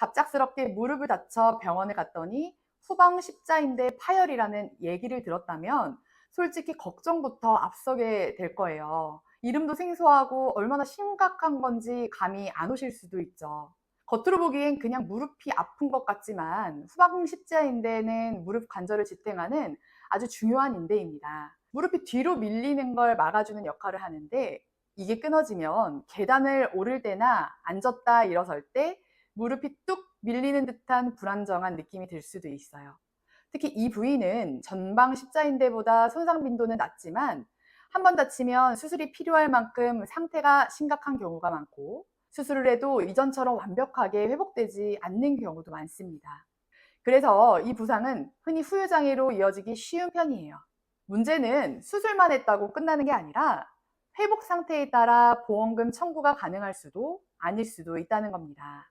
갑작스럽게 무릎을 다쳐 병원에 갔더니 후방 십자인대 파열이라는 얘기를 들었다면 솔직히 걱정부터 앞서게 될 거예요. 이름도 생소하고 얼마나 심각한 건지 감이 안 오실 수도 있죠. 겉으로 보기엔 그냥 무릎이 아픈 것 같지만 후방 십자인대는 무릎 관절을 지탱하는 아주 중요한 인대입니다. 무릎이 뒤로 밀리는 걸 막아주는 역할을 하는데 이게 끊어지면 계단을 오를 때나 앉았다 일어설 때 무릎이 뚝 밀리는 듯한 불안정한 느낌이 들 수도 있어요. 특히 이 부위는 전방 십자인대보다 손상 빈도는 낮지만 한 번 다치면 수술이 필요할 만큼 상태가 심각한 경우가 많고 수술을 해도 이전처럼 완벽하게 회복되지 않는 경우도 많습니다. 그래서 이 부상은 흔히 후유장애로 이어지기 쉬운 편이에요. 문제는 수술만 했다고 끝나는 게 아니라 회복 상태에 따라 보험금 청구가 가능할 수도 아닐 수도 있다는 겁니다.